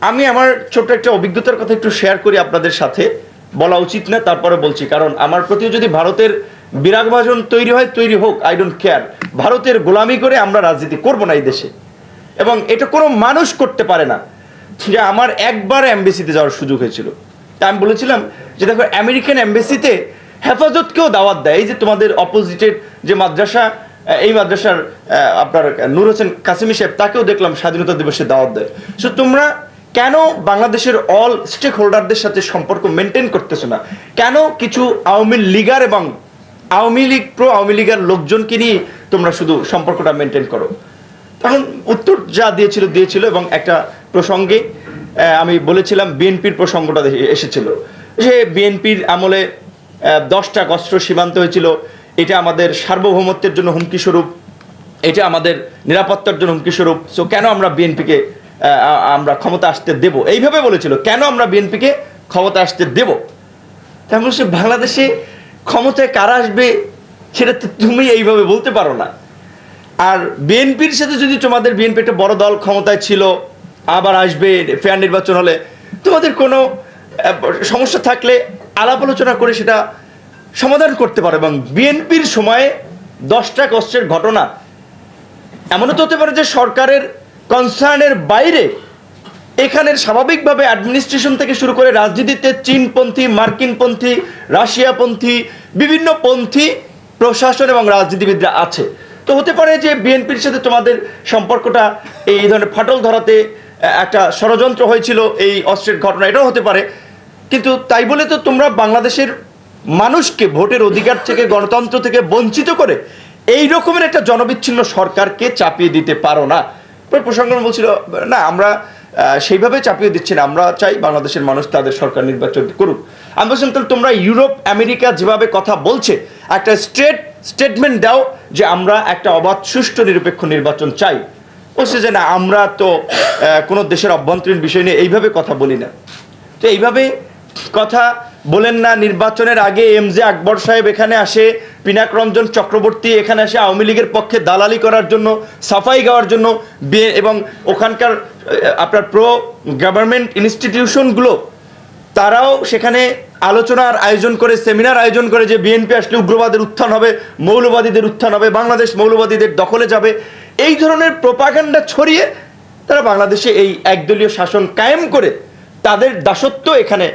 আমি আমার ছোট্ট একটা অভিজ্ঞতার কথা একটু শেয়ার করি আপনাদের সাথে। বলা উচিত না, তারপরে বলছি। কারণ আমার প্রতিও যদি ভারতের বিরাগ ভাজন তৈরি হয়, তৈরি হোক আই ডোন্ট কেয়ার ভারতের গোলামি করে আমরা রাজনীতি করব না এই দেশে। এবং এটা কোনো মানুষ করতে পারে না। যে আমার একবার এমবেসিতে যাওয়ার সুযোগ হয়েছিল। তা আমি বলেছিলাম যে দেখো, আমেরিকান এমবেসিতে হেফাজতকেও দাওয়াত দেয়। যে তোমাদের অপোজিটের যে মাদ্রাসা এই মাদ্রাসার আপনার নূর হোসেন কাসিমি সাহেব, তাকেও দেখলাম স্বাধীনতা দিবসে দাওয়াত দেয়। সো তোমরা কেন বাংলাদেশের অল স্টেক হোল্ডারদের সাথে সম্পর্ক মেনটেন করতেছো না? কেন কিছু আওয়ামী লীগার এবং আওয়ামী লীগ প্রো আওয়ামী লীগের লোকজনকে নিয়ে তোমরা শুধু সম্পর্কটা মেনটেন করো? তখন উত্তর যা দিয়েছিল দিয়েছিল এবং একটা প্রসঙ্গে আমি বলেছিলাম, বিএনপির প্রসঙ্গটা এসেছিল। যে বিএনপির আমলে দশটা অস্ত্র সীমান্ত হয়েছিল। এটা আমাদের সার্বভৌমত্বের জন্য হুমকি স্বরূপ। এটা আমাদের নিরাপত্তার জন্য হুমকি স্বরূপ। সো কেন আমরা বিএনপিকে আমরা ক্ষমতা আসতে দেব। এইভাবে বলেছিল, কেন আমরা বিএনপিকে ক্ষমতা আসতে দেব? তার বলছে বাংলাদেশে ক্ষমতায় কারা আসবে সেটা তো তুমি এইভাবে বলতে পারো না। আর বিএনপির সাথে যদি তোমাদের বিএনপি একটা বড় দল ক্ষমতায় ছিল, আবার আসবে ফেয়ার নির্বাচন হলে, তোমাদের কোনো সমস্যা থাকলে আলাপ আলোচনা করে সেটা সমাধান করতে পারো এবং বিএনপির সময়ে দশটা কষ্টের ঘটনা। এমনও তো হতে পারে যে সরকারের কনসার্নের বাইরে এখানের স্বাভাবিকভাবে অ্যাডমিনিস্ট্রেশন থেকে শুরু করে রাজনীতিতে চীনপন্থী, মার্কিনপন্থী, রাশিয়াপন্থী, বিভিন্ন পন্থী, প্রশাসন এবং রাজনীতিবিদরা আছে। তো হতে পারে যে বিএনপির সাথে তোমাদের সম্পর্কটা এই ধরনের ফাটল ধরাতে একটা ষড়যন্ত্র হয়েছিল এই অস্ত্রের ঘটনা, এটাও হতে পারে। কিন্তু তাই বলে তো তোমরা বাংলাদেশের মানুষকে ভোটের অধিকার থেকে, গণতন্ত্র থেকে বঞ্চিত করে এই রকমের একটা জনবিচ্ছিন্ন সরকারকে চাপিয়ে দিতে পারো না। পরে প্রসঙ্গ বলছিল না, আমরা সেইভাবে চাপিয়ে দিচ্ছি না। আমরা চাই বাংলাদেশের মানুষ তাদের সরকার নির্বাচন করুক। আমি বলছিলাম, তাহলে তোমরা ইউরোপ, আমেরিকা যেভাবে কথা বলছে, একটা স্ট্রেট স্টেটমেন্ট দাও যে আমরা একটা অবাধ, সুষ্ঠু, নিরপেক্ষ নির্বাচন চাই। বলছে যে না, আমরা তো কোনো দেশের অভ্যন্তরীণ বিষয় নিয়ে এইভাবে কথা বলি না। তো এইভাবে কথা বলেন না, নির্বাচনের আগে এম জে আকবর সাহেব এখানে আসে, পিনাক রঞ্জন চক্রবর্তী এখানে আসে, আওয়ামী লীগের পক্ষে দালালি করার জন্য, সাফাই গাওয়ার জন্য এবং ওখানকার আপনার প্রো গভর্নমেন্ট ইনস্টিটিউশনগুলো, তারাও সেখানে আলোচনার আয়োজন করে, সেমিনার আয়োজন করে যে বিএনপি আসলে উগ্রবাদের উত্থান হবে, মৌলবাদীদের উত্থান হবে, বাংলাদেশ মৌলবাদীদের দখলে যাবে, এই ধরনের প্রোপাগান্ডা ছড়িয়ে তারা বাংলাদেশে এই একদলীয় শাসন কায়েম করে, তাদের দাসত্ব এখানে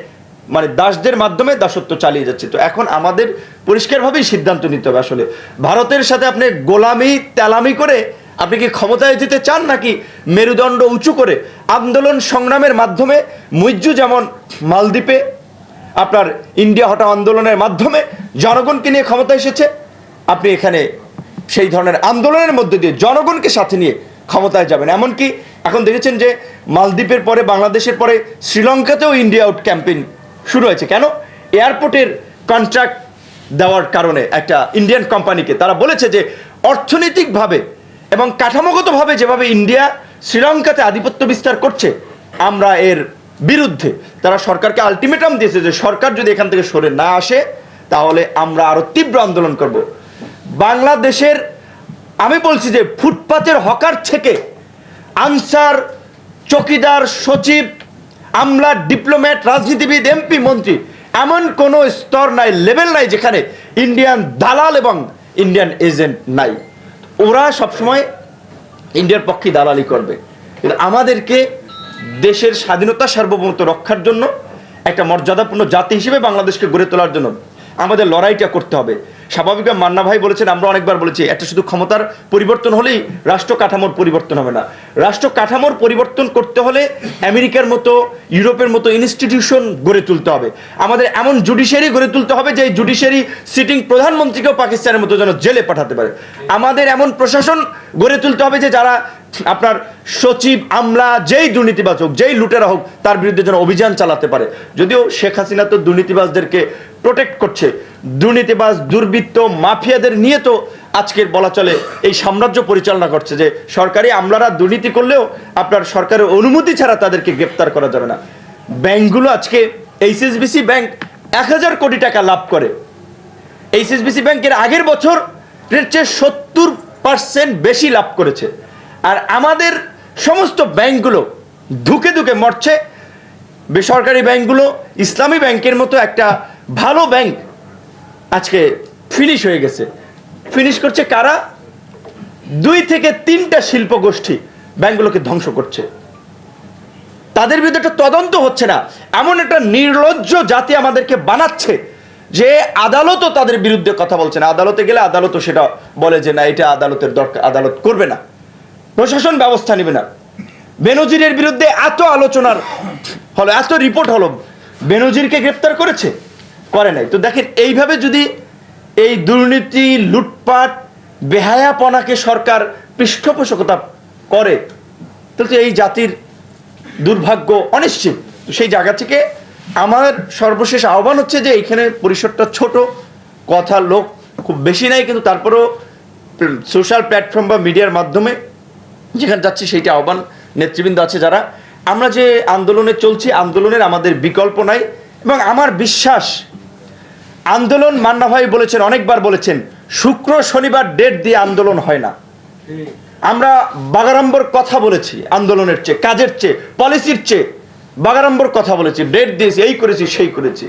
মানে দাসদের মাধ্যমে দাসত্ব চালিয়ে যাচ্ছে। তো এখন আমাদের পরিষ্কারভাবেই সিদ্ধান্ত নিতে হবে আসলে। ভারতের সাথে আপনি গোলামি, তেলামি করে আপনি কি ক্ষমতায় যেতে চান নাকি মেরুদণ্ড উঁচু করে আন্দোলন সংগ্রামের মাধ্যমে মুইজ্জু যেমন মালদ্বীপে, আপনার ইন্ডিয়া হটা আন্দোলনের মাধ্যমে জনগণকে নিয়ে ক্ষমতা এসেছে, আপনি এখানে সেই ধরনের আন্দোলনের মধ্যে দিয়ে জনগণকে সাথে নিয়ে ক্ষমতায় যাবেন। এমনকি এখন দেখেছেন যে মালদ্বীপের পরে, বাংলাদেশের পরে, শ্রীলঙ্কাতেও ইন্ডিয়া আউট ক্যাম্পেইন শুরু হয়েছে। কেন? এয়ারপোর্টের কন্ট্রাক্ট দেওয়ার কারণে একটা ইন্ডিয়ান কোম্পানিকে তারা বলেছে যে, অর্থনৈতিকভাবে এবং কাঠামোগতভাবে যেভাবে ইন্ডিয়া শ্রীলঙ্কাতে আধিপত্য বিস্তার করছে, আমরা এর বিরুদ্ধে তারা সরকারকে আলটিমেটাম দিয়েছে যে, সরকার যদি এখান থেকে সরে না আসে, তাহলে আমরা আরও তীব্র আন্দোলন করব। বাংলাদেশের, আমি বলছি যে, ফুটপাতের হকার থেকে আনসার, চকিদার, সচিব আমলা ডিপ্লোম্যাট, রাজনীতিবিদ, এমপি, মন্ত্রী, এমন কোনো স্তর নাই, লেভেল নাই যেখানে ইন্ডিয়ান দালাল এবং ইন্ডিয়ান এজেন্ট নাই। ওরা সবসময় ইন্ডিয়ার পক্ষে দালালি করবে। কিন্তু আমাদেরকে দেশের স্বাধীনতা সার্বভৌমত্ব রক্ষার জন্য একটা মর্যাদাপূর্ণ জাতি হিসেবে বাংলাদেশকে গড়ে তোলার জন্য আমাদের লড়াইটা করতে হবে। স্বাভাবিকভাবে মান্না ভাই বলেছেন, আমরা অনেকবার বলেছি, একটা শুধু ক্ষমতার পরিবর্তন হলেই রাষ্ট্র কাঠামোর পরিবর্তন হবে না। রাষ্ট্র কাঠামোর পরিবর্তন করতে হলে আমেরিকার মতো, ইউরোপের মতো ইনস্টিটিউশন গড়ে তুলতে হবে। আমাদের এমন জুডিশিয়ারি গড়ে তুলতে হবে যে জুডিশিয়ারি সিটিং প্রধানমন্ত্রীকেও পাকিস্তানের মতো যেন জেলে পাঠাতে পারে। আমাদের এমন প্রশাসন গড়ে তুলতে হবে যে যারা আপনার সচিব, আমলা, যেই দুর্নীতিবাজ হোক, যেই লুটেরা হোক, তার বিরুদ্ধে যেন অভিযান চালাতে পারে। যদিও শেখ হাসিনা তো দুর্নীতিবাজদেরকে প্রোটেক্ট করছে। দুর্নীতিবাজ, দুর্বৃত্ত, মাফিয়াদের নিয়ে তো আজকের বলা চলে এই সাম্রাজ্য পরিচালনা করছে যে সরকারি আমলারা দুর্নীতি করলেও আপনার সরকারের অনুমতি ছাড়া তাদেরকে গ্রেপ্তার করা যাবে না। ব্যাংকগুলো আজকে এইচএসবিসি ব্যাংক এক হাজার কোটি টাকা লাভ করে। এইচএসবিসি ব্যাংকের আগের বছর চেয়ে সত্তর পার্সেন্ট বেশি লাভ করেছে। আর আমাদের সমস্ত ব্যাংকগুলো ধুকে ধুকে মরছে। বেসরকারি ব্যাংকগুলো ইসলামী ব্যাংকের মতো একটা ভালো ব্যাংক আজকে ফিনিশ হয়ে গেছে। ফিনিশ করছে কারা? দুই থেকে তিনটা শিল্প গোষ্ঠী ব্যাংকগুলোকে ধ্বংস করছে। তাদের বিরুদ্ধে একটা তদন্ত হচ্ছে না। এমন একটা নির্লজ্জ জাতি আমাদেরকে বানাচ্ছে যে আদালতও তাদের বিরুদ্ধে কথা বলছে না। আদালতে গেলে আদালতও সেটা বলে যে, না, এটা আদালতের দরকার, আদালত করবে না। প্রশাসন ব্যবস্থা নেবে না। বেনজিরের বিরুদ্ধে এত আলোচনার হলো, এত রিপোর্ট হলো, বেনজিরকে গ্রেপ্তার করেছে? করে নাই। তো দেখেন, এইভাবে যদি এই দুর্নীতি, লুটপাট, বেহায়াপনাকে সরকার পৃষ্ঠপোষকতা করে, তাহলে তো এই জাতির দুর্ভাগ্য অনিশ্চিত। সেই জায়গা থেকে আমার সর্বশেষ আহ্বান হচ্ছে যে এইখানে পরিসরটা ছোট, কথা লোক খুব বেশি নাই, কিন্তু তারপরেও সোশ্যাল প্ল্যাটফর্ম বা মিডিয়ার মাধ্যমে যেখানে যাচ্ছি সেইটা আহ্বান নেতৃবৃন্দ আছে যারা। আমরা যে আন্দোলনে চলছি, আন্দোলনের আমাদের বিকল্প নাই এবং আমার বিশ্বাস, আন্দোলন মান্না ভাই বলেছেন, অনেকবার বলেছেন, শুক্র শনিবার ডেট দিয়ে আন্দোলন হয় না। আমরা বাগাড়ম্বর কথা বলেছি আন্দোলনের চেয়ে, কাজের চেয়ে পলিসির চেয়ে। বাগাড়ম্বর কথা বলেছি ডেট দিয়েছি, এই করেছি, সেই করেছি।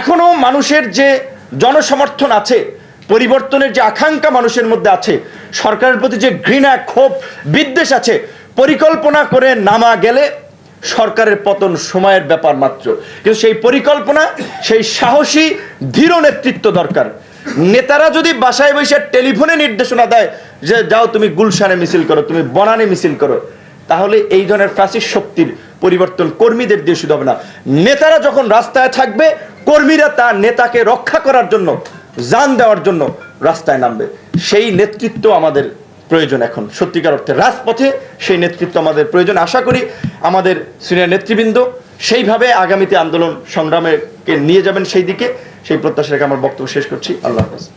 এখনও মানুষের যে জনসমর্থন আছে পরিবর্তনের যে আকাঙ্ক্ষা মানুষের মধ্যে আছে, সরকারের প্রতি যে ঘৃণা, ক্ষোভ, বিদ্বেষ আছে, পরিকল্পনা করে নামা গেলে সরকারের পতন সময়ের ব্যাপার মাত্র। কিন্তু সেই পরিকল্পনা, সেই সাহসী, ধীর নেতৃত্ব দরকার। নেতারা যদি বাসায় বসে টেলিফোনে নির্দেশনা দেয় যে, যাও তুমি গুলশানে মিছিল করো, তুমি বনানে মিছিল করো, তাহলে এই ধরনের ফ্যাসিস শক্তির পরিবর্তন কর্মীদের দিয়ে শুধু হবে না। নেতারা যখন রাস্তায় থাকবে, কর্মীরা তার নেতাকে রক্ষা করার জন্য জান দেওয়ার জন্য রাস্তায় নামবে। সেই নেতৃত্ব আমাদের প্রয়োজন এখন। সত্যিকার অর্থে রাজপথে সেই নেতৃত্ব আমাদের প্রয়োজন। আশা করি আমাদের সিনিয়র নেতৃবৃন্দ সেইভাবে আগামীতে আন্দোলন সংগ্রামেকে নিয়ে যাবেন সেই দিকে, সেই প্রত্যাশা রেখে আমার বক্তব্য শেষ করছি। আল্লাহ হাফেজ।